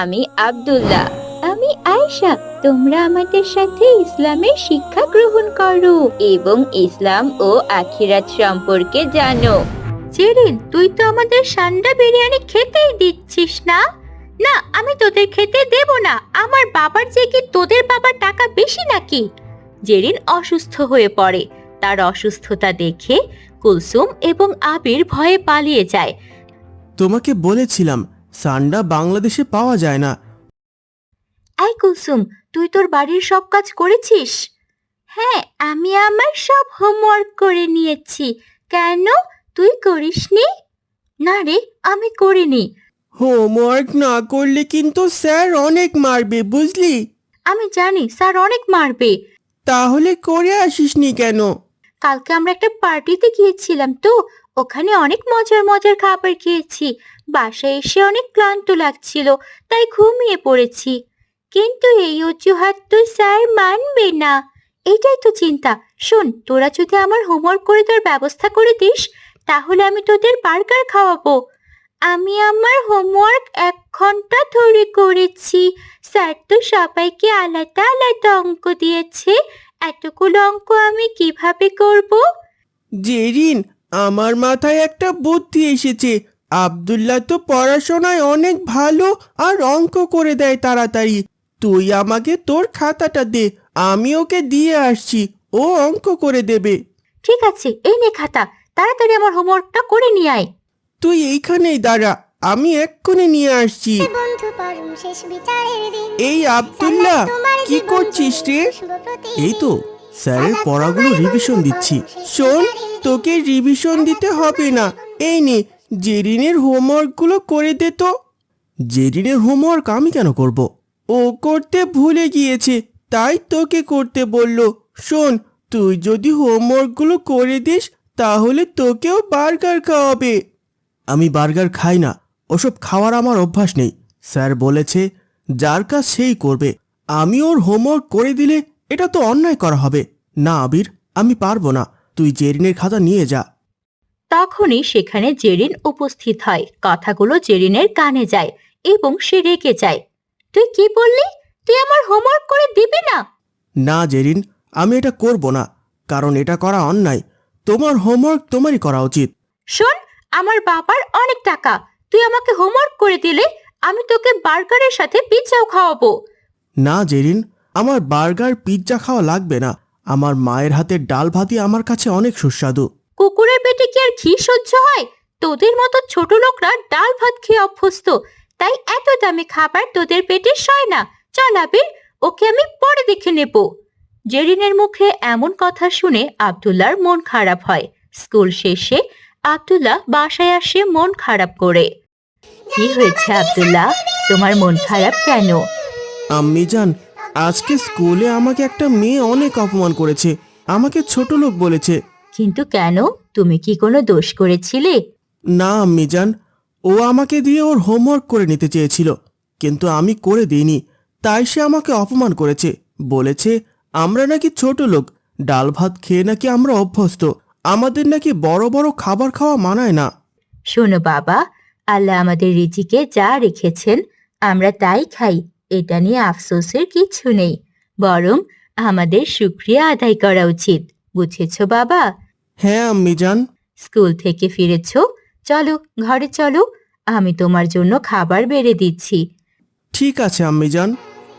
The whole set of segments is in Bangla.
আমি আব্দুল্লাহ। আমি আয়েশা। তোমরা আমাদের সাথে ইসলামের শিক্ষা গ্রহণ করো এবং ইসলাম ও আখিরাত সম্পর্কে জানো। জেরিন, তুই তো আমাদের সান্ডা বিরিয়ানি খেতেই দিচ্ছিস না? না, আমি তোদের খেতে দেব না। আমার বাবার যে কি তোদের বাবার টাকা বেশি নাকি? জেরিন অসুস্থ হয়ে পড়ে। তার অসুস্থতা দেখে কুলসুম এবং আবির ভয়ে পালিয়ে যায়। তোমাকে বলেছিলাম সান্ডা বাংলাদেশে পাওয়া যায় না। এই কুসুম তুই তোর বাড়ির সব কাজ করেছিস? হ্যাঁ আমি আমার সব হোমওয়ার্ক করে নিয়েছি। কেন? তুই করিসনি? না রে আমি করিনি। হোমওয়ার্ক না করলে কিন্তু স্যার অনেক মারবে বুঝলি? আমি জানি স্যার অনেক মারবে। তাহলে করে আসিসনি কেন? কালকে আমরা একটা পার্টিতে গিয়েছিলাম তো ওখানে অনেক মজার মজার খাবার খেয়েছি। বাসায় এসে অনেক ক্লান্ত লাগছিল, তাই ঘুমিয়ে পড়েছি। কিন্তু এই অজুহাত তো স্যার মানবে না। এটাই তো চিন্তা। শোন, তোরা যদি আমার হোমওয়ার্ক করে তোর ব্যবস্থা করে দিস, তাহলে আমি তোদের বার্গার খাওয়াবো। আমি আমার হোমওয়ার্ক এক ঘণ্টা ধরে করেছি। স্যার তো সবাইকে আলাদা আলাদা অঙ্ক দিয়েছে। এতগুলো অঙ্ক আমি কীভাবে করব? জেরিন, আমার মাথায় একটা বুদ্ধি এসেছে। আব্দুল্লাহ তো পড়াশোনায় অনেক ভালো আর অঙ্ক করে দেয় তাড়াতাড়ি। তুই আমাকে তোর খাতাটা দে আমি ওকে দিয়ে আসছি ও অঙ্ক করে দেবে। ঠিক আছে এই নে খাতা তাড়াতাড়ি আমার হোমওয়ার্কটা করে নিয়ে আয়। তুই এইখানেই দাঁড়া আমি এক্ষুনি নিয়ে আসছি। বন্ধু পরম শেষ বিচারের দিন। এই আব্দুল্লাহ কি করছিস রে? এই তো স্যারের পড়াগুলো রিভিশন দিচ্ছি। শোন তোকে রিভিশন দিতে হবে না। এই নে জেরিনের হোমওয়ার্কগুলো করে দে তো। জেরিনের হোমওয়ার্ক আমি কেন করব? ও করতে ভুলে গিয়েছে, তাই তোকে করতে বলল। শোন, তুই যদি হোমওয়ার্কগুলো করে দিস, তাহলে তোকেও বার্গার খাওয়াবে। আমি বার্গার খাই না, ওসব খাওয়ার আমার অভ্যাস নেই। স্যার বলেছে, যার কাজ সেই করবে। আমি ওর হোমওয়ার্ক করে দিলে এটা তো অন্যায় করা হবে। না, আবির, আমি পারব না। তুই জেরিনের খাতা নিয়ে যা। তখনই সেখানে জেরিন উপস্থিত হয়। কথাগুলো জেরিনের কানে যায় এবং সে রেগে যায়। তুই কি বললি? তুই আমার হোমওয়ার্ক করে দিবি না? না জেরিন আমি এটা করব না কারণ এটা করা অন্যায়। তোমার হোমওয়ার্ক তোমারই করা উচিত। শোন আমার বাবার অনেক টাকা। তুই আমাকে হোমওয়ার্ক করে দিলে আমি তোকে বার্গারের সাথে পিৎজাও খাওয়াবো। না জেরিন আমার বার্গার পিৎজা খাওয়া লাগবে না। আমার মায়ের হাতের ডাল ভাতি আমার কাছে অনেক সুস্বাদু। কুকুরের পেটে কি আর ঘি সহ্য হয়? তোদের মতো ছোট লোকরা ডাল ভাত খেয়ে অভ্যস্ত। তাই এত দামি খাবার তোদের পেটে সয় না। চল আবির ওকে আমি পরে দেখে নেব। জেরিনের মুখে এমন কথা শুনে আব্দুল্লাহর মন খারাপ হয়। স্কুল শেষে আব্দুল্লাহ বাসায় আসে মন খারাপ করে। কি হয়েছে আব্দুল্লাহ? তোমার মন খারাপ কেন? আম্মি জান আজকে স্কুলে আমাকে একটা মেয়ে অনেক অপমান করেছে। আমাকে ছোট লোক বলেছে। কিন্তু কেন? তুমি কি কোনো দোষ করেছিলে? না আম্মি জান ও আমাকে দিয়ে ওর হোমওয়ার্ক করে নিতে চেয়েছিল কিন্তু আমি করে দিইনি। তাই সে আমাকে অপমান করেছে। বলেছে আমরা নাকি ছোট লোক ডাল ভাত খেয়ে নাকি আমরা অভ্যস্ত। আমাদের নাকি বড় বড় খাবার খাওয়া মানায় না। শোনো বাবা আল্লাহ আমাদের রিজিকে যা রেখেছেন আমরা তাই খাই। এটা নিয়ে আফসোসের কিছু নেই। বরং আমাদের শুক্রিয়া আদায় করা উচিত। বুঝেছ বাবা? হ্যাঁ আম্মি জান স্কুল থেকে ফিরেছো? চলো ঘরে চলো। আমি তোমার জন্য খাবার বেড়ে দিচ্ছি। ঠিক আছে আম্মি জান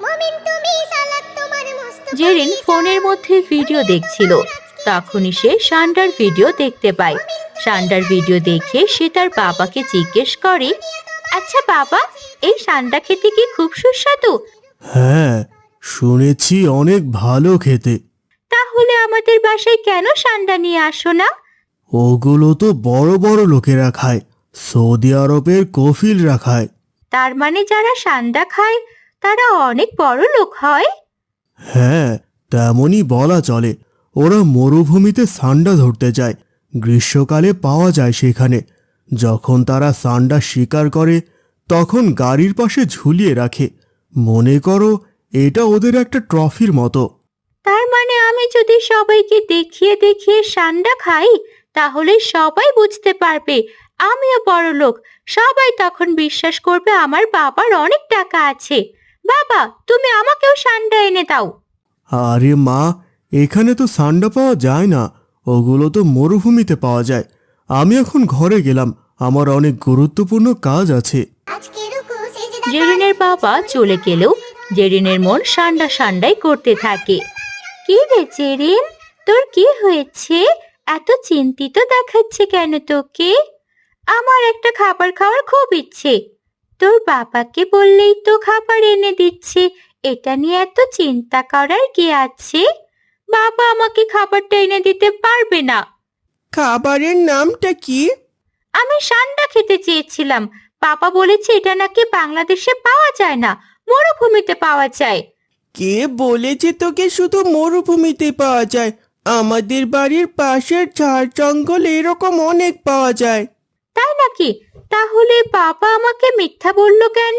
মমিন তুমি সালাত তোমার মস্ত জেরিন ফোনের মধ্যে ভিডিও দেখছিল। তখনই সে সান্ডার ভিডিও দেখতে পায়। সান্ডার ভিডিও দেখে সে তার বাবাকে জিজ্ঞেস করে আচ্ছা বাবা এই সান্ডা খেতে কি খুব সুস্বাদু? হ্যাঁ শুনেছি অনেক ভালো খেতে। তাহলে আমাদের বাসায় কেন সান্ডা নিয়ে আসো না? ওগুলো তো বড় বড় লোকেরা খায় সৌদি আরবের কফিলরা খায়। তার মানে যারা সান্ডা খায় তারা অনেক বড় লোক হয়? হ্যাঁ তেমনই বলা চলে। ওরা মরুভূমিতে সান্ডা ধরতে যায় গ্রীষ্মকালে পাওয়া যায় সেখানে। যখন তারা সান্ডা শিকার করে তখন গাড়ির পাশে ঝুলিয়ে রাখে। মনে করো এটা ওদের একটা ট্রফির মতো। তার মানে আমি যদি সবাইকে দেখিয়ে দেখিয়ে সান্ডা খাই তাহলে সবাই বুঝতে পারবে। আমিও বড় লোক। সবাই তখন বিশ্বাস করবে আমার বাবার অনেক টাকা আছে। বাবা তুমি আমাকেও সান্ডা এনে দাও। আরে মা এখানে তো সান্ডা পাওয়া যায় না। ওগুলো তো মরুভূমিতে পাওয়া যায়। আমি এখন ঘরে গেলাম। আমার অনেক গুরুত্বপূর্ণ কাজ আছে। আজকে জেরিনের বাবা চলে গেলেও জেরিনের মন সান্ডা সান্ডাই করতে থাকে। কি রে জেরিন? তোর কি হয়েছে? এত চিন্তিত দেখাচ্ছে কেন তোকে? আমার একটা খাবার খাওয়ার খুব ইচ্ছে। তোর বাবাকে বললেই তো খাবার এনে দিচ্ছে। এটা নিয়ে এত চিন্তা করার কি আছে? বাবা আমাকে খাবারটা এনে দিতে পারবে না। খাবারের নামটা কি? আমি সান্ডা খেতে চেয়েছিলাম। বাবা বলেছে এটা নাকি বাংলাদেশে পাওয়া যায় না মরুভূমিতে পাওয়া যায়। কে বলেছে তোকে শুধু মরুভূমিতে পাওয়া যায়? আমাদের বাড়ির পাশের ঝাড় জঙ্গল এরকম অনেক পাওয়া যায়। তাই নাকি? তাহলে বাবা আমাকে মিথ্যা বলল কেন?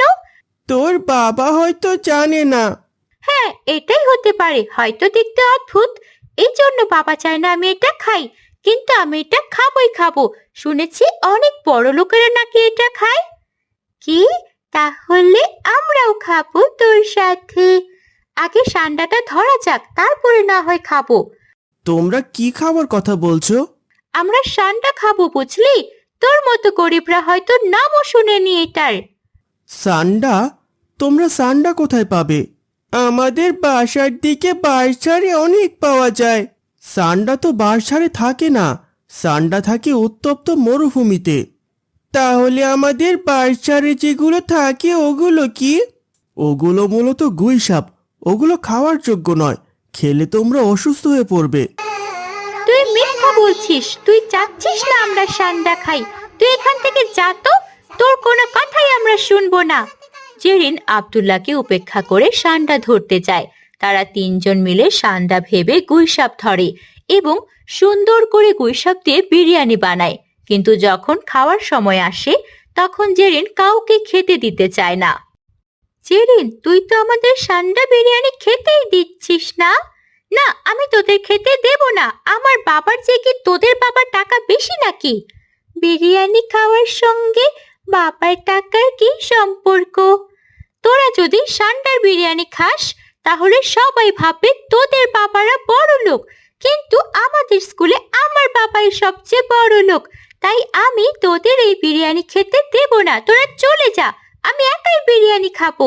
তোর বাবা হয়তো জানে না। হ্যাঁ এটাই হতে পারে। হয়তো দেখতে অদ্ভুত। এই জন্য বাবা চায় না আমি এটা খাই। কিন্তু আমি এটা খাবই খাব। শুনেছি অনেক বড় লোকেরা নাকি এটা খায়। কি? তাহলে আমরাও খাব তোর সাথে। আগে সান্ডাটা ধরা যাক তারপরে না হয় খাব। তোমরা কি খাবার কথা বলছো? আমরা সান্ডা খাব বুঝলি? তোর মতো গরিবরা হয়তো নামও শুনেনি এটার। সান্ডা? তোমরা সান্ডা কোথায় পাবে? আমাদের বাসার দিকে বাঁশঝাড়ে অনেক পাওয়া যায়। সান্ডা তো বাঁশঝাড়ে থাকে না। সান্ডা থাকে উত্তপ্ত মরুভূমিতে। তাহলে আমাদের বাঁশঝাড়ে যেগুলো থাকে ওগুলো কি? ওগুলো মূলত গুইসাপ। ওগুলো খাওয়ার যোগ্য নয়। খেলে তোমরা অসুস্থ হয়ে পড়বে। তুই মিথ্যা বলছিস। তুই চাচ্ছিস না আমরা সান্ডা খাই। তুই এখান থেকে যা তো। তোর কোনো কথাই আমরা শুনব না। জেরিন আব্দুল্লাহকে উপেক্ষা করে সান্ডা ধরতে যায়, তারা তিনজন মিলে সান্ডা ভেবে গুইসাপ ধরে এবং সুন্দর করে গুইসাপ দিয়ে বিরিয়ানি বানায়। কিন্তু যখন খাওয়ার সময় আসে, তখন জেরিন কাউকে খেতে দিতে চায় না। জেরিন, তুই তো আমাদের সান্ডা বিরিয়ানি খেতেই দিচ্ছিস না? না, আমি তোদের খেতে দেব না। আমার বাবার চেয়ে কি তোদের বাবার টাকা বেশি নাকি? বিরিয়ানি খাওয়ার সঙ্গে বাবার টাকার কি সম্পর্ক? তোরা যদি সান্ডার বিরিয়ানি খাস, তাহলে সবাই ভাবে তোদের বাবারা বড় লোক। কিন্তু আমাদের স্কুলে আমার বাবাই সবচেয়ে বড় লোক। তাই আমি তোদের এই বিরিয়ানি খেতে দেব না। তোরা চলে যা। আমি একাই বিরিয়ানি খাব।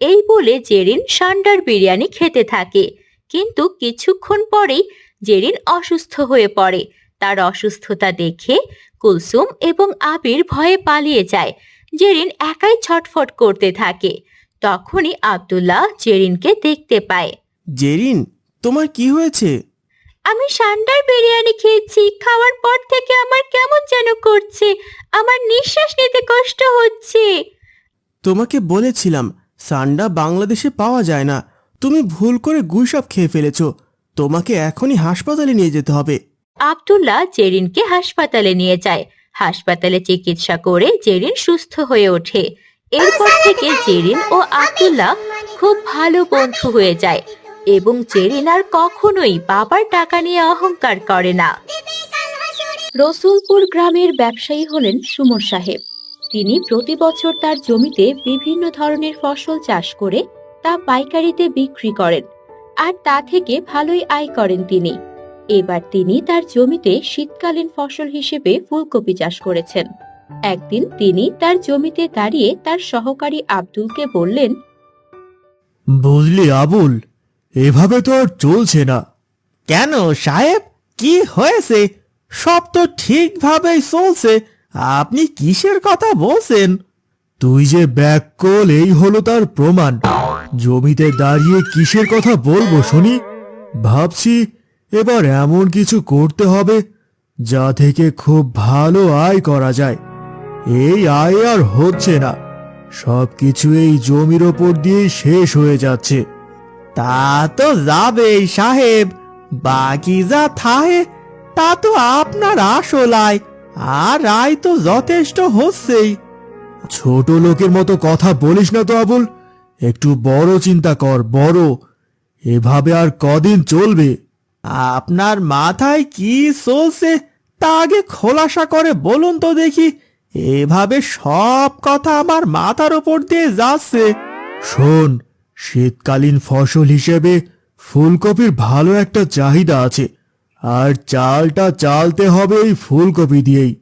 এই বলে জেরিন সান্ডার বিরিয়ানি খেতে থাকে। কিন্তু কিছুক্ষণ পরেই জেরিন অসুস্থ হয়ে পড়ে। তার অসুস্থতা দেখে কুলসুম এবং আবির ভয়ে পালিয়ে যায়। জেরিন একাই ছটফট করতে থাকে। তখনই আব্দুল্লাহ জেরিনকে দেখতে পায়। জেরিন তোমার কি হয়েছে? আমি সান্ডার বিরিয়ানি খেয়েছি। খাওয়ার পর থেকে আমার কেমন যেন করছে। আমার নিঃশ্বাস নিতে কষ্ট হচ্ছে। তোমাকে বলেছিলাম সান্ডা বাংলাদেশে পাওয়া যায় না। তুমি ভুল করে গুইসাপ খেয়ে ফেলেছ। তোমাকে এখনই হাসপাতালে নিয়ে যেতে হবে। আব্দুল্লাহ জেরিনকে হাসপাতালে নিয়ে যায়। হাসপাতালে চিকিৎসা করে জেরিন সুস্থ হয়ে ওঠে। এরপর থেকে জেরিন ও আব্দুল্লাহ খুব ভালো বন্ধু হয়ে যায় এবং জেরিন আর কখনোই বাবার টাকা নিয়ে অহংকার করে না। রসুলপুর গ্রামের ব্যবসায়ী হলেন সুমন সাহেব। তিনি প্রতি বছর তার জমিতে বিভিন্ন ধরনের ফসল চাষ করে তা পাইকারিতে বিক্রি করেন, আর তা থেকে ভালোই আয় করেন তিনি। এবার তিনি তার জমিতে শীতকালীন ফসল হিসেবে ফুলকপি চাষ করেছেন। একদিন তিনি তার জমিতে দাঁড়িয়ে তার সহকারী আব্দুলকে বললেন, বুঝলি আবুল, এভাবে তো আর চলছে না। কেন সাহেব? কি হয়েছে? সব তো ঠিকভাবেই চলছে। আপনি কিসের কথা বলছেন? তুই যে ব্যাককল, এই হলো তার প্রমাণ। জমিতে দাঁড়িয়ে কিসের কথা বলব, শুনি? ভাবছি এবার এমন কিছু করতে হবে যা থেকে খুব ভালো আয় করা যায়। এই আয় আর হচ্ছে না। সবকিছু এই জমির ওপর দিয়ে শেষ হয়ে যাচ্ছে। তা তো যাবেই সাহেব। বাকি যা থাহে, তা তো আপনার আসল আয়। আর আয় তো যথেষ্ট হচ্ছেই। ছোট লোকের মতো কথা বলিস না তো, আবুল। একটু বড় চিন্তা কর, বড়। এভাবে আর কদিন চলবে? আপনার মাথায় কি চলছে তা আগে খোলাসা করে বলুন তো দেখি। এভাবে সব কথা আমার মাথার ওপর দিয়ে যাচ্ছে। শোন, শীতকালীন ফসল হিসেবে ফুলকপির ভালো একটা চাহিদা আছে। আর চালটা চালতে হবে এই ফুলকপি দিয়েই।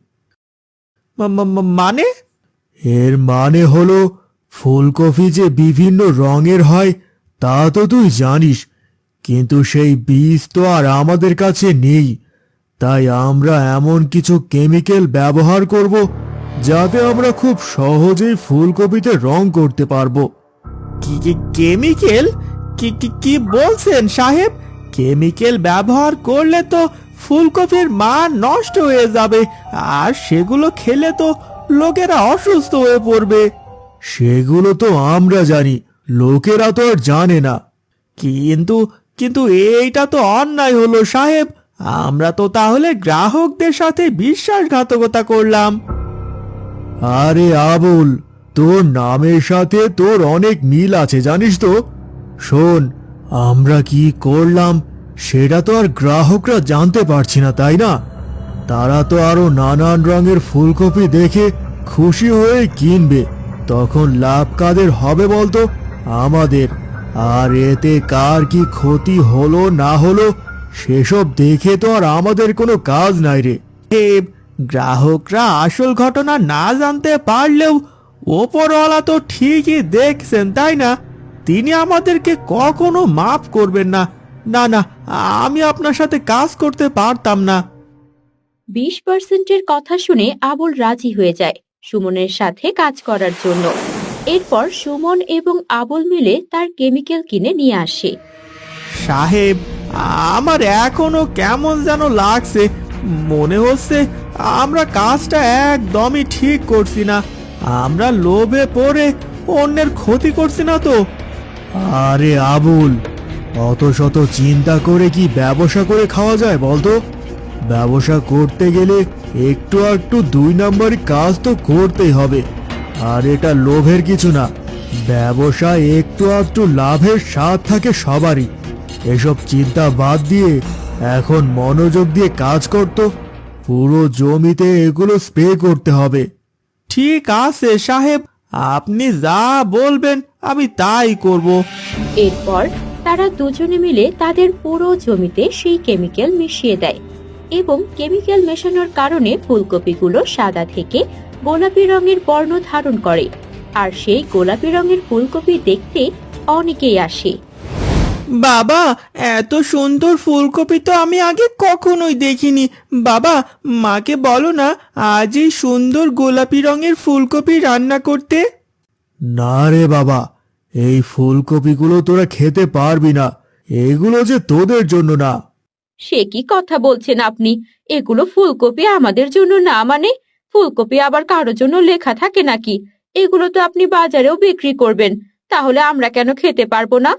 মানে? এর মানে হলো ফুলকপি যে বিভিন্ন রঙের হয় তা তো তুই জানিস কিন্তু সেই বীজ তো আর আমাদের কাছে নেই। তাই আমরা এমন কিছু কেমিক্যাল ব্যবহার করব যাতে আমরা খুব সহজেই ফুলকপিতে রং করতে পারব। কি কি কেমিক্যাল? কি কি কি বলছেন সাহেব? কেমিক্যাল ব্যবহার করলে তো ফুলকপির মান নষ্ট হয়ে যাবে আর সেগুলো খেলে তো লোকেরা অসুস্থ হয়ে পড়বে। সেগুলো তো আমরা জানি লোকেরা তো আর জানে না। কিন্তু কিন্তু এইটা তো অন্যায় হলো সাহেব। আমরা তো তাহলে গ্রাহকদের সাথে বিশ্বাসঘাতকতা করলাম। আরে আবুল তোর নামের সাথে তোর অনেক মিল আছে জানিস তো? শোন আমরা কি করলাম? সেটা তো আর গ্রাহকরা জানতে পারছি না, তাই না? তারা তো আরও নানান রঙের ফুলকপি দেখে খুশি হয়ে কিনবে। তখন লাভ কাদের হবে বলতো? আমাদের। আর এতে কার কি ক্ষতি হলো, না হলো, সেসব দেখে তো আর আমাদের কোনো কাজ নাই রে। গ্রাহকরা আসল ঘটনা না জানতে পারলেও ওপরওয়ালা তো ঠিকই দেখছেন, তাই না? তিনি আমাদেরকে কখনো মাফ করবেন না। না না আমি আপনার সাথে কাজ করতে পারতাম না। বিশ পার্সেন্টের কথা শুনে আবুল রাজি হয়ে যায় সুমনের সাথে কাজ করার জন্য। এরপর সুমন এবং আবুল মিলে তার কেমিক্যাল কিনে নিয়ে আসে। সাহেব আমার এখনও কেমন যেন লাগছে। মনে হচ্ছে আমরা কাজটা একদমই ঠিক করছি না। আমরা লোভে পড়ে অন্যের ক্ষতি করছি না তো। আরে আবুল, অত শত চিন্তা করে কি ব্যবসা করে খাওয়া যায় বলতো? ব্যবসা করতে গেলে একটু একটু দুই নম্বরই কাজ তো করতেই হবে। আর এটা লোভের কিছু না, ব্যবসা একটু একটু লাভের স্বাদ থাকে সবারই। এসব চিন্তা বাদ দিয়ে এখন মনোযোগ দিয়ে কাজ করতো, পুরো জমিতে এগুলো স্প্রে করতে হবে। ঠিক আছে সাহেব আপনি যা বলবেন, আমি তাই করব। এরপর তারা দুজনে মিলে তাদের পুরো জমিতে সেই কেমিক্যাল মিশিয়ে দেয় এবং কেমিক্যাল মেশানোর কারণে ফুলকপিগুলো সাদা থেকে গোলাপি রঙের বর্ণ ধারণ করে। আর সেই গোলাপি রঙের ফুলকপি দেখতে অনেকেই আসে। বাবা এত সুন্দর ফুলকপি তো আমি আগে কখনোই দেখিনি। বাবা মাকে বলো না আজ এই সুন্দর গোলাপি রঙের ফুলকপি রান্না করতে। না রে বাবা এই ফুলকপিগুলো তোরা খেতে পারবি না। এগুলো যে তোদের জন্য না। সে কি কথা বলছেন আপনি? এগুলো ফুলকপি আমাদের জন্য না মানে? ফুলকপি আবার কারও জন্য লেখা থাকে নাকি? এগুলো তো আপনি বাজারেও বিক্রি করবেন। তাহলে আমরা কেন খেতে পারব না?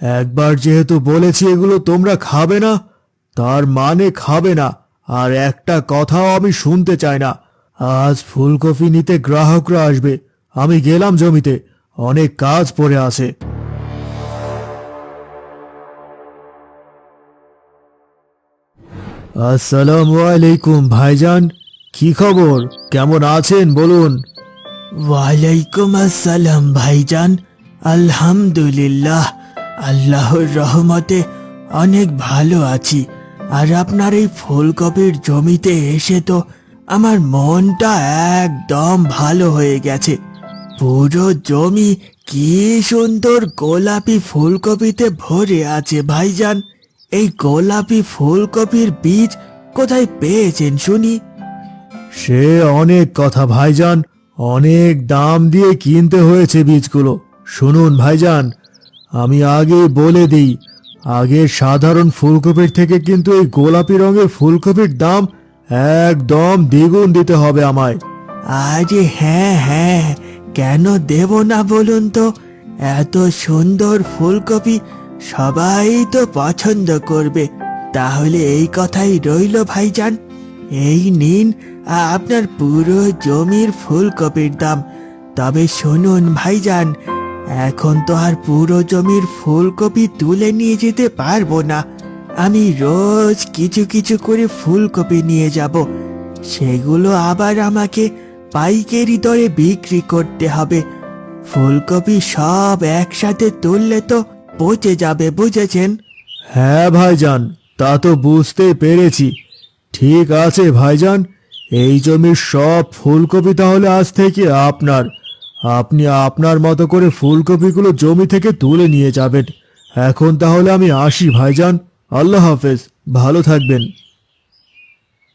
একবার যেহেতু বলেছি এগুলো তোমরা খাবে না, তার মানে খাবে না। আর একটা কথাও আমি শুনতে চাই না। আজ ফুলকপি নিতে গ্রাহকরা আসবে। আমি গেলাম জমিতে। অনেক কাজ পড়ে আছে। আসসালামু আলাইকুম, ভাইজান। কি খবর? কেমন আছেন, বলুন। ওয়ালাইকুম আসসালাম, ভাইজান। আলহামদুলিল্লাহ। আল্লাহর রহমতে অনেক ভালো আছি। আর আপনার এই ফুলকপির জমিতে এসে তো আমার মনটা একদম ভালো হয়ে গেছে। পুরো জমি কি সুন্দর গোলাপি ফুলকপিতে ভরে আছে ভাইজান। এই গোলাপি ফুলকপির বীজ কোথায় পেয়েছেন শুনি? সে অনেক কথা ভাইজান, অনেক দাম দিয়ে কিনতে হয়েছে বীজগুলো। শুনুন ভাইজান আমি আগে বলে দিই আগে সাধারণ ফুলকপির থেকে কিন্তু এই গোলাপি রঙের ফুলকপির দাম একদম দ্বিগুণ দিতে হবে আমায়। আরে হ্যাঁ হ্যাঁ কেন দেব না বলুন তো? এত সুন্দর ফুলকপি সবাই তো পছন্দ করবে। তাহলে এই কথাই রইল, ভাইজান। এই নিন আপনার পুরো জমির ফুলকপির দাম। তবে শুনুন, ভাইজান এখন তো আর পুরো জমির ফুলকপি তুলে নিয়ে যেতে পারব না। আমি রোজ কিছু কিছু করে ফুলকপি নিয়ে যাব। সেগুলো আবার আমাকে পাইকারি দরে বিক্রি করতে হবে। ফুলকপি সব একসাথে তুললে তো পচে যাবে, বুঝেছেন? হ্যাঁ ভাইজান, তা তো বুঝতে পেরেছি। ঠিক আছে ভাইজান, এই জমির সব ফুলকপি তাহলে আজ থেকে আপনার। আপনি আপনার মতো করে ফুলকপিগুলো জমি থেকে তুলে নিয়ে যাবেন। এখন তাহলে আমি আসি ভাইজান। আল্লাহ হাফেজ। ভালো থাকবেন।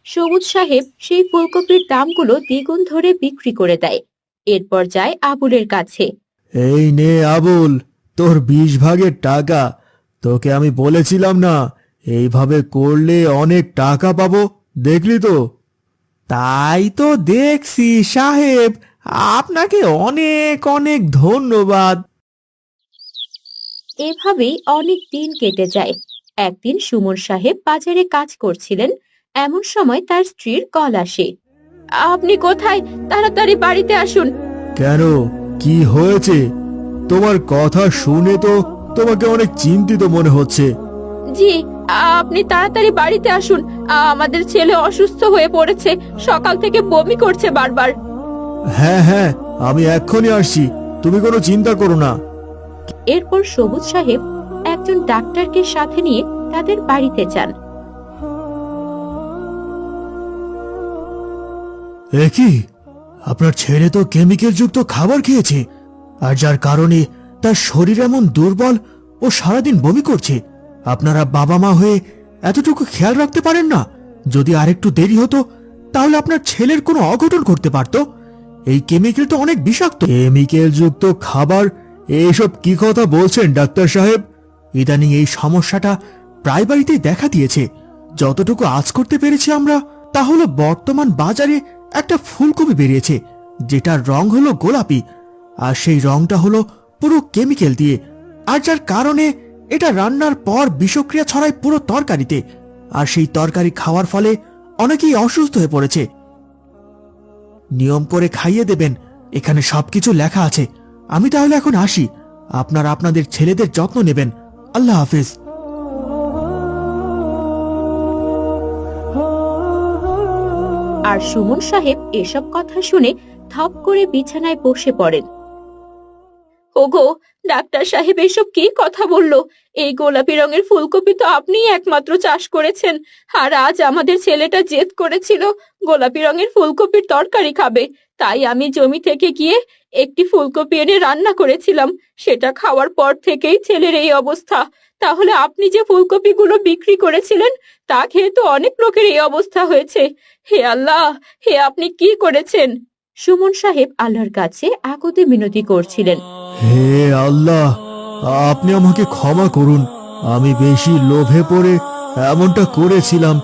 সবুজ সাহেব সেই ফুলকপির দামগুলো দ্বিগুণ ধরে বিক্রি করে দেয়। এরপর যায় আবুলের কাছে। এই নে আবুল তোর বিশ ভাগের টাকা। তোকে আমি বলেছিলাম না এইভাবে করলে অনেক টাকা পাবো দেখলি তো? তাই তো দেখছি সাহেব। আপনাকে অনেক অনেক ধন্যবাদ। এভাবেই অনেক দিন কেটে যায়। একদিন সুমন সাহেব বাজারে কাজ করছিলেন এমন সময় তার স্ত্রীর কল আসে। আপনি কোথায়? তাড়াতাড়ি বাড়িতে আসুন। কেন? কি হয়েছে? তোমার কথা শুনে তো তোমাকে অনেক চিন্তিত মনে হচ্ছে। জি আপনি তাড়াতাড়ি বাড়িতে আসুন। আমাদের ছেলে অসুস্থ হয়ে পড়েছে। সকাল থেকে বমি করছে বারবার। হ্যাঁ হ্যাঁ আমি এক্ষুনি আসছি। তুমি কোনো চিন্তা করো না। এরপর সবুজ সাহেব একজন ডাক্তারকে সাথে নিয়ে তাদের বাড়িতে যান। এ কি? আপনার ছেলে তো কেমিক্যাল যুক্ত খাবার খেয়েছে আর যার কারণে তার শরীর এমন দুর্বল ও সারাদিন বমি করছে। আপনারা বাবা মা হয়ে এতটুকু খেয়াল রাখতে পারেন না। যদি আরেকটু দেরি হতো তাহলে আপনার ছেলের কোনো অঘটন করতে পারতো। এই কেমিক্যাল তো অনেক বিষাক্ত। কেমিক্যাল যুক্ত খাবার, এইসব কি কথা বলছেন ডাক্তার সাহেব? ইদানিং এই সমস্যাটা প্রায় বাড়িতেই দেখা দিয়েছে। যতটুকু আজ করতে পেরেছি আমরা, তা হলো বর্তমান বাজারে একটা ফুলকপি বেরিয়েছে, যেটার রং হলো গোলাপি, আর সেই রংটা হলো পুরো কেমিক্যাল দিয়ে, আর যার কারণে এটা রান্নার পর বিষক্রিয়া ছড়ায় পুরো তরকারিতে, আর সেই তরকারি খাওয়ার ফলে অনেকেই অসুস্থ হয়ে পড়েছে। নিয়ম করে খাইয়ে দেবেন। এখানে সবকিছু লেখা আছে। আমি তাহলে এখন আসি। আপনার আপনাদের ছেলেদের যত্ন নেবেন। আল্লাহ হাফিজ। আর সুমন সাহেব এসব কথা শুনে থপ করে বিছানায় বসে পড়েন। ওগো, ডাক্তার সাহেব এসব কি কথা বলল? এই গোলাপি রঙের ফুলকপি তো আপনিই একমাত্র চাষ করেছেন। আর আজ আমাদের ছেলেটা জেদ করেছিল গোলাপি রঙের ফুলকপির তরকারি খাবে। তাই আমি জমি থেকে গিয়ে একটি ফুলকপি এনে রান্না করেছিলাম। সেটা খাওয়ার পর থেকেই ছেলের এই অবস্থা। তাহলে আপনি যে ফুলকপিগুলো বিক্রি করেছিলেন, তা খেয়ে তো অনেক লোকের এই অবস্থা হয়েছে। হে আল্লাহ, হে আপনি কি করেছেন? সুমন সাহেব আল্লাহর কাছে আগতে মিনতি করছিলেন। হে আল্লাহ আপনি আমাকে ক্ষমা করুন। আমি বেশি লোভে পড়ে এমনটা করেছিলাম।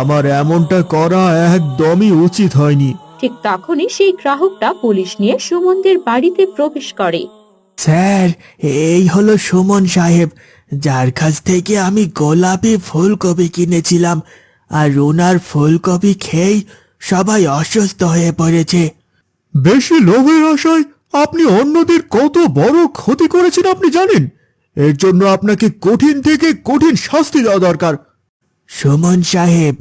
আমার এমনটা করা একদমই উচিত হয়নি। ঠিক তখনই সেই গ্রাহকটা পুলিশ নিয়ে সুমনদের বাড়িতে প্রবেশ করে। স্যার এই হলো সুমন সাহেব যার কাছ থেকে আমি গোলাপি ফুলকপি কিনেছিলাম আর ওনার ফুলকপি খেয়েই সবাই অসুস্থ হয়ে পড়েছে। বেশি লোভের আশায় আপনি অন্যদের কত বড় ক্ষতি করেছেন আপনি জানেন? এর জন্য আপনাকে কঠিন থেকে কঠিন শাস্তি দেওয়া দরকার। সুমন সাহেব,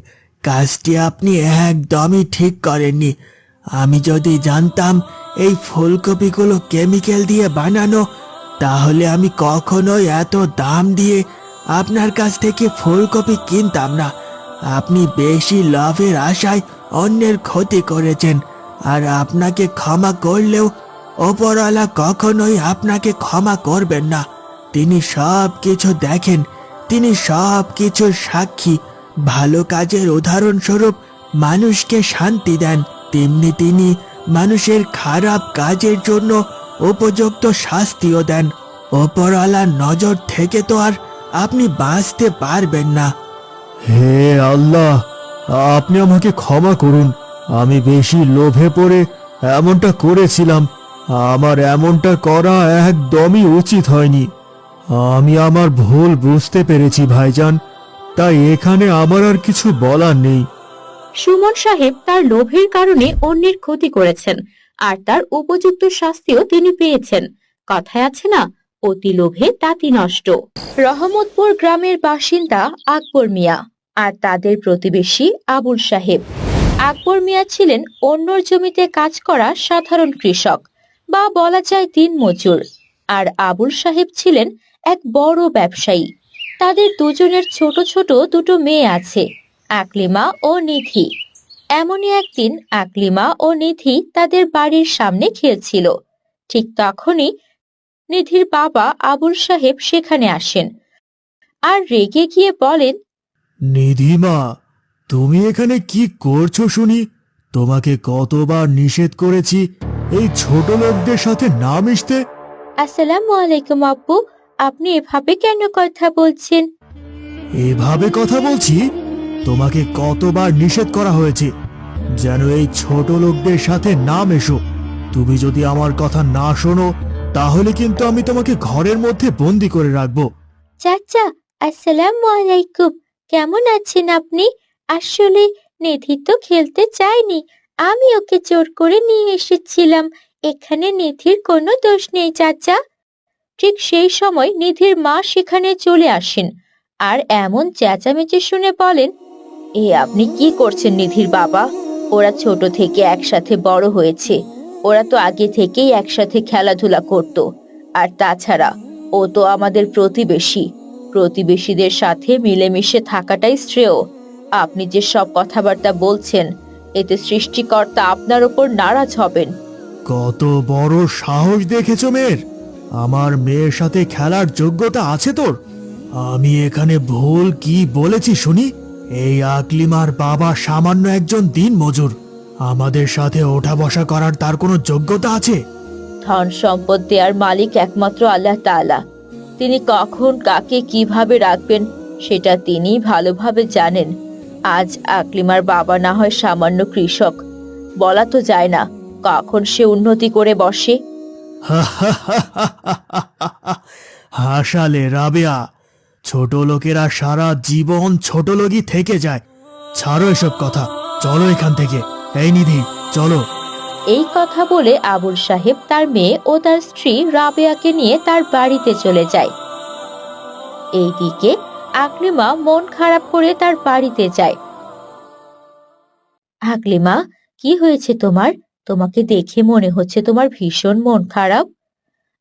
কাজটি আপনি একদমই ঠিক করেননি। আমি যদি জানতাম এই ফুলকপিগুলো কেমিক্যাল দিয়ে বানানো, তাহলে আমি কখনোই এত দাম দিয়ে আপনার কাছ থেকে ফুলকপি কিনতাম না। আপনি বেশি লাভের আশায় অন্যের ক্ষতি করেছেন, আর আপনাকে ক্ষমা করলেও ওপরওয়ালা কখনোই আপনাকে ক্ষমা করবেন না। তিনি সব কিছু দেখেন, তিনি সব কিছুর সাক্ষী। ভালো কাজের উদাহরণস্বরূপ মানুষকে শান্তি দেন, তেমনি তিনি মানুষের খারাপ কাজের জন্য উপযুক্ত শাস্তিও দেন। ওপরওয়ালার নজর থেকে তো আর আপনি বাঁচতে পারবেন না। হে আল্লাহ, আপনি আমাকে ক্ষমা করুন। আমি বেশি লোভে পড়ে এমনটা করেছিলাম। আমার এমনটা করা একদমই উচিত হয়নি। আমি আমার ভুল বুঝতে পেরেছি, ভাইজান। তাই এখানে আমার আর কিছু বলার নেই। সুমন সাহেব তার লোভের কারণে অন্যের ক্ষতি করেছেন, আর তার উপযুক্ত শাস্তিও তিনি পেয়েছেন। কথায় আছে না, অতি লোভে তাঁতি নষ্ট। রহমতপুর গ্রামের বাসিন্দা আকবর মিয়া আর তাদের প্রতিবেশী আবুল সাহেব। আকবর মিয়া ছিলেন অন্যর জমিতে কাজ করা সাধারণ কৃষক। বা বলা যায় দিন মজুর। আর আবুল সাহেব ছিলেন এক বড় ব্যবসায়ী। তাদের দুজনের ছোট ছোট দুটো মেয়ে আছে, আকলিমা ও নিধি। এমনই একদিন আকলিমা ও নিধি তাদের বাড়ির সামনে খেলছিল। ঠিক তখনই নিধির বাবা আবুল সাহেব সেখানে আসেন আর রেগে গিয়ে বলেন, নিধিমা, তুমি এখানে কি করছ শুনি? তোমাকে কতবার নিষেধ করেছি এই ছোট লোকদের সাথে না মিশতে? আসসালামু আলাইকুম আব্বু আপনি এভাবে কেন কথা বলছেন? এভাবে কথা বলছি? তোমাকে কতবার নিষেধ করা হয়েছে? যেন এই ছোট লোকদের সাথে না মেশো। তুমি যদি আমার কথা না শোনো তাহলে কিন্তু আমি তোমাকে ঘরের মধ্যে বন্দি করে রাখব। চাচা আসসালামু আলাইকুম। কেমন আছেন আপনি? আসলে নিধি তো খেলতে চায়নি। আমি ওকে জোর করে নিয়ে এসেছিলাম। এখানে নিধির কোনো দোষ নেই, চাচা। ঠিক সেই সময় নিধির মা সেখানে চলে আসেন আর এমন চেঁচামেচি শুনে বলেন, এ আপনি কি করছেন নিধির বাবা? ওরা ছোট থেকে একসাথে বড় হয়েছে। ওরা তো আগে থেকেই একসাথে খেলাধুলা করত। আর তাছাড়া ও তো আমাদের প্রতিবেশী। প্রতিবেশীদের সাথে মিলেমিশে থাকাটাই শ্রেয়। আপনি যে সব কথাবার্তা বলছেন এতে সৃষ্টিকর্তা আপনার ওপর নারাজ হবেন। কত বড় সাহস দেখেছ মেয়ের? আমার মেয়ের সাথে খেলার যোগ্যতা আছে তোর। আমি এখানে ভুল কি বলেছি শুনি? এই আকলিমার বাবা সামান্য একজন দিন মজুর আমাদের সাথে ওঠা বসা করার তার কোনো যোগ্যতা আছে? ধন সম্পদ দেওয়ার মালিক একমাত্র আল্লাহ তাআলা। তিনি কখন কাকে কীভাবে রাখবেন সেটা তিনি ভালোভাবে জানেন। আজ আকলিমার বাবা না হয় সামান্য কৃষক। বলা তো যায় না কখন সে উন্নতি করে বসে। হাসালে রাবেয়া ছোট লোকেরা সারা জীবন ছোট লোকই থেকে যায়। ছাড়ো এসব কথা চলো এখান থেকে। এই নিধি চলো। এই কথা বলে আবুল সাহেব তার মেয়ে ও তার স্ত্রী রাবেয়াকে নিয়ে তার বাড়িতে চলে যায়। এইদিকে আকলিমা মন খারাপ করে তার বাড়িতে যায়। আকলিমা, কি হয়েছে তোমার? তোমাকে দেখে মনে হচ্ছে তোমার ভীষণ মন খারাপ।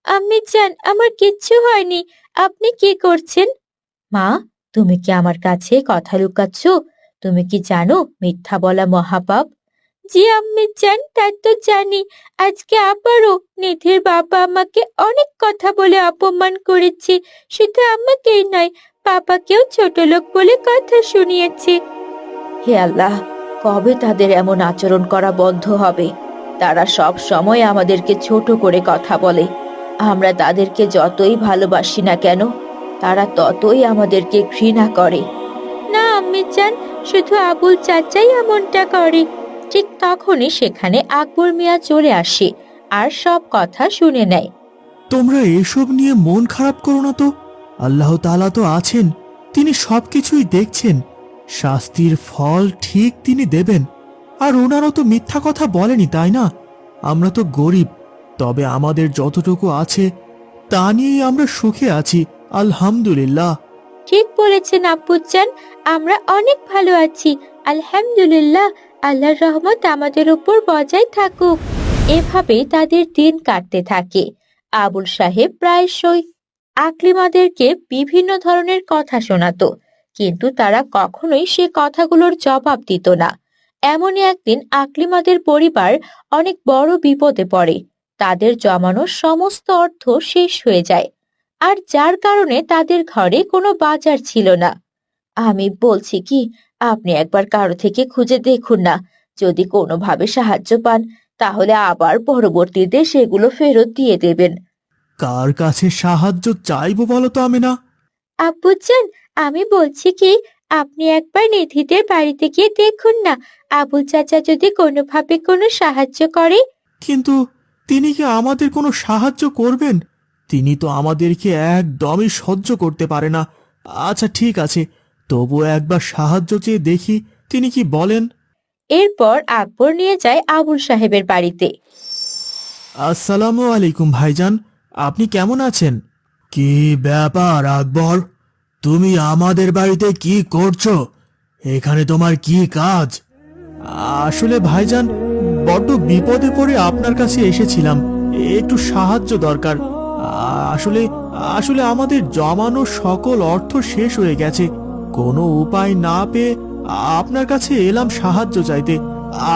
আমি জান আমার কিচ্ছু হয়নি। আপনি কি করছেন? মা, তুমি কি আমার কাছে কথা লুকাচ্ছ? তুমি কি জানো মিথ্যা বলা মহাপাপ? জি আম্মি জান তা তো জানি। আজকে আবারও নিধির বাবা আমাকে অনেক কথা বলে অপমান করেছে। শুধু আমাকেই নয় বাবাকেও ছোট লোক বলে কথা শুনিয়েছে। হে আল্লাহ কবে তাদের এমন আচরণ করা বন্ধ হবে? তারা সব সময় আমাদেরকে ছোট করে কথা বলে। আমরা তাদেরকে যতই ভালোবাসি না কেন তারা ততই আমাদেরকে ঘৃণা করে। না আম্মি চান শুধু আবুল চাচাই এমনটা করে। ঠিক তখনই সেখানে আকবর মিয়া চলে আসে আর সব কথা শুনে নেয়। তোমরা এসব নিয়ে মন খারাপ করো না তো। আল্লাহ তালা তো আছেন তিনি সবকিছুই দেখছেন। শাস্তির ফল ঠিক তিনি দেবেন। আর ওনারও তো মিথ্যা কথা বলেনি তাই না? আমরা তো গরিব তবে আমাদের যতটুকু আছে তা নিয়েই আমরা সুখে আছি আলহামদুলিল্লাহ। ঠিক বলেছেন আব্বুজান আমরা অনেক ভালো আছি আলহামদুলিল্লাহ আল্লাহর রহমত আমাদের উপর বজায় থাকুক। এভাবে তাদের দিন কাটতে থাকে। আবুল সাহেব প্রায়শই আকলিমাদেরকে বিভিন্ন ধরনের কথা শোনাতো, কিন্তু তারা কখনোই সে কথাগুলোর জবাব দিত না। এমনই একদিন আকলিমাদের পরিবার অনেক বড় বিপদে পড়ে। তাদের জমানো সমস্ত অর্থ শেষ হয়ে যায়, আর যার কারণে তাদের ঘরে কোনো বাজার ছিল না। আমি বলছি কি আপনি একবার কারও থেকে খুঁজে দেখুন না। যদি কোনোভাবে সাহায্য পান তাহলে আবার পরবর্তীতে সেগুলো ফেরত দিয়ে দেবেন। কার কাছে সাহায্য চাইব বলো তো আমি না আব্বুজান আমি বলছি কি আপনি একবার নিধিদের বাড়িতে গিয়ে দেখুন না আবুল চাচা যদি কোনোভাবে কোনো সাহায্য করে। কিন্তু তিনি কি আমাদের কোনো সাহায্য করবেন? তিনি তো আমাদেরকে একদমই সহ্য করতে পারে না। আচ্ছা ঠিক আছে তবু একবার সাহায্য চেয়ে দেখি তিনি কি বলেন। এরপর আকবর নিয়ে যায় আবুল সাহেবের বাড়িতে। আসসালামু আলাইকুম ভাইজান আপনি কেমন আছেন? কি ব্যাপার আকবর? তুমি আমাদের বাড়িতে কি করছ? এখানে তোমার কি কাজ? আসলে ভাইজান বড্ড বিপদে পড়ে আপনার কাছে এসেছিলাম। একটু সাহায্য দরকার। আসলে আসলে আমাদের জমানো সকল অর্থ শেষ হয়ে গেছে। কোনো উপায় না পেয়ে আপনার কাছে এলাম সাহায্য চাইতে।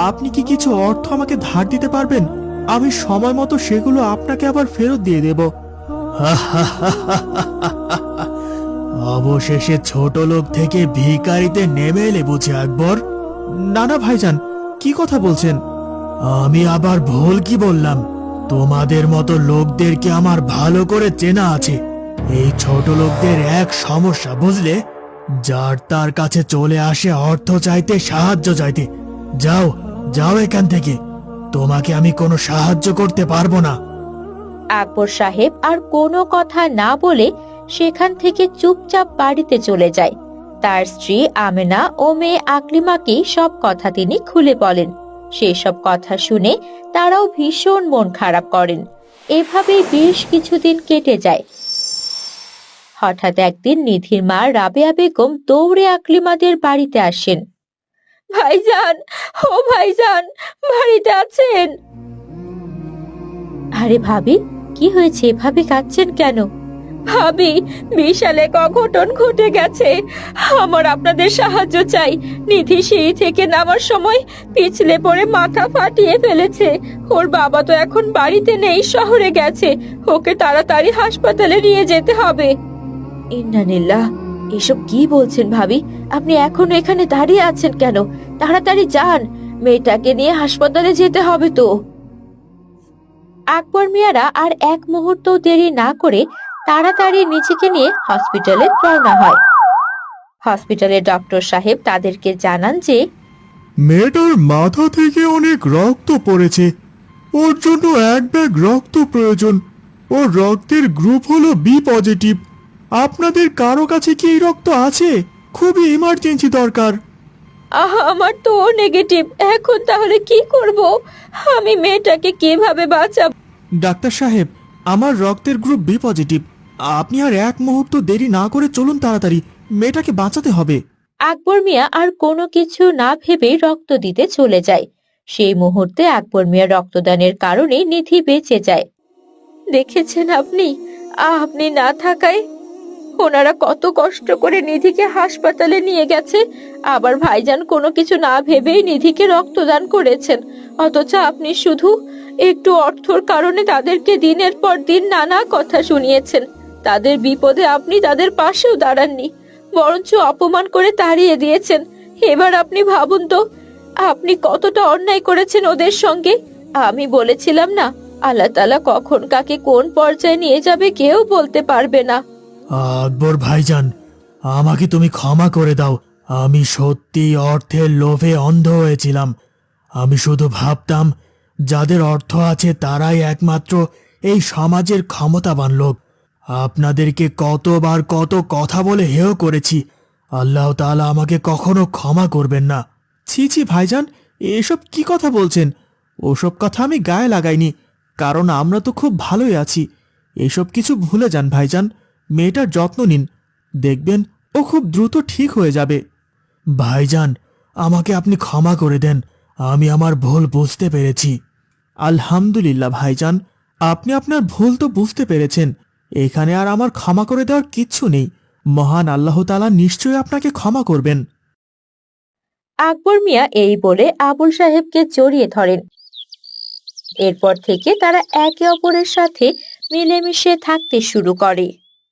আপনি কি কিছু অর্থ আমাকে ধার দিতে পারবেন? আমি সময় মতো সেগুলো আপনাকে আবার ফেরত দিয়ে দেব। অবশেষে ছোট লোক থেকে ভিকারিতে নেমে এলে বুঝে আকবর। না না, ভাইজান, কি কথা বলছেন? আমি আবার ভুল কি বললাম? তোমাদের মতো লোকদেরকে আমার ভালো করে চেনা আছে। এই ছোট লোকদের এক সমস্যা, বুঝলে? যার তার কাছে চলে আসে অর্থ চাইতে, সাহায্য চাইতে। যাও যাও এখান থেকে। তোমাকে আমি কোনো সাহায্য করতে পারব না। আকবর সাহেব আর কোনো কথা না বলে সেখান থেকে চুপচাপ বাড়িতে চলে যায়। তার স্ত্রী আমেনা ও মেয়ে আকলিমাকে সব কথা তিনি খুলে বলেন। সেসব কথা শুনে তারাও ভীষণ মন খারাপ করেন। এভাবেই বেশ কিছুদিন কেটে যায়। হঠাৎ একদিন নিধির মা রাবেয়া বেগম দৌড়ে আকলিমাদের বাড়িতে আসেন। ভাইজান, ও ভাইজান, বাড়িতে আছেন? আরে ভাবি, কি হয়েছে? এভাবে কাঁদছেন কেন? ভাবি, বিশাল এক অঘটন ঘটে গেছে। আমার আপনাদের সাহায্য চাই। নিধি সিঁড়ি থেকে নামার সময় পিছলে পড়ে মাথা ফাটিয়ে ফেলেছে। ওর বাবা তো এখন বাড়িতে নেই, শহরে গেছে। ওকে তাড়াতাড়ি হাসপাতালে নিয়ে যেতে হবে। ইন্নানিল্লাহ এসব কি বলছেন ভাবি? আপনি এখনও এখানে দাঁড়িয়ে আছেন কেন? তাড়াতাড়ি যান। মেয়েটাকে নিয়ে হাসপাতালে যেতে হবে তো। আকবর মিয়ারা আর এক মুহূর্ত দেরি না করে তাড়াতাড়ি নিজেকে নিয়ে হসপিটালে রওনা হয়। হসপিটালে ডক্টর সাহেব তাদেরকে জানান যে, মেয়েটার মাথা থেকে অনেক রক্ত পড়েছে। ওর জন্য এক ব্যাগ রক্ত প্রয়োজন। ওর রক্তের গ্রুপ হলো বি পজিটিভ। আপনাদের কারও কাছে কি এই রক্ত আছে? খুবই ইমার্জেন্সি দরকার। আহা আমার তো নেগেটিভ এখন তাহলে কি করব? আমি মেয়েটাকে কীভাবে বাঁচাব? ডাক্তার সাহেব আমার রক্তের গ্রুপ বি পজিটিভ আপনি আর এক মুহূর্ত দেরি না করে চলুন তাড়াতাড়ি। মেয়েটাকে বাঁচাতে হবে। আকবর মিয়া আর কোনো কিছু না ভেবেই রক্ত দিতে চলে যায়। সেই মুহূর্তে আকবর মিয়া রক্তদানের কারণে নিধি বেঁচে যায়। দেখেছেন আপনি? আপনি না থাকায় ওনারা কত কষ্ট করে নিধিকে হাসপাতালে নিয়ে গেছে। আবার ভাইজান কোনো কিছু না ভেবেই নিধিকে রক্তদান করেছেন। অথচ আপনি শুধু একটু অর্থর কারণে তাদেরকে দিনের পর দিন নানা কথা শুনিয়েছেন। তাদের বিপদে আপনি তাদের পাশেও দাঁড়াননি, বরঞ্চ অপমান করে তাড়িয়ে দিয়েছেন। এবার আপনি ভাবুন তো, আপনি কতটা অন্যায় করেছেন ওদের সঙ্গে? আমি বলেছিলাম না, আল্লাহ তালা কখন কাকে কোন পর্যায়ে নিয়ে যাবে কেউ বলতে পারবে না। আকবর ভাইজান, আমাকে তুমি ক্ষমা করে দাও। আমি সত্যি অর্থের লোভে অন্ধ হয়েছিলাম। আমি শুধু ভাবতাম, যাদের অর্থ আছে তারাই একমাত্র এই সমাজের ক্ষমতাবান লোক। আপনাদেরকে কতবার কত কথা বলে হেয় করেছি। আল্লাহ তাআলা আমাকে কখনো ক্ষমা করবেন না। ছি ছি ভাইজান, এসব কি কথা বলছেন? ওসব কথা আমি গায়ে লাগাইনি, কারণ আমরা তো খুব ভালোই আছি। এসব কিছু ভুলে যান ভাইজান। মেয়েটার যত্ন নিন। দেখবেন ও খুব দ্রুত ঠিক হয়ে যাবে। ভাইজান, আমাকে আপনি ক্ষমা করে দেন। আমি আমার ভুল বুঝতে পেরেছি। আলহামদুলিল্লাহ ভাইজান, আপনি আপনার ভুল তো বুঝতে পেরেছেন। এখানে আর আমার ক্ষমা করে দেওয়ার কিচ্ছু নেই। মহান আল্লাহ তালা নিশ্চয়ই আপনাকে ক্ষমা করবেন। আকবর মিয়া এই বলে আবুল সাহেবকে জড়িয়ে ধরেন। এরপর থেকে তারা একে অপরের সাথে মিলেমিশে থাকতে শুরু করে।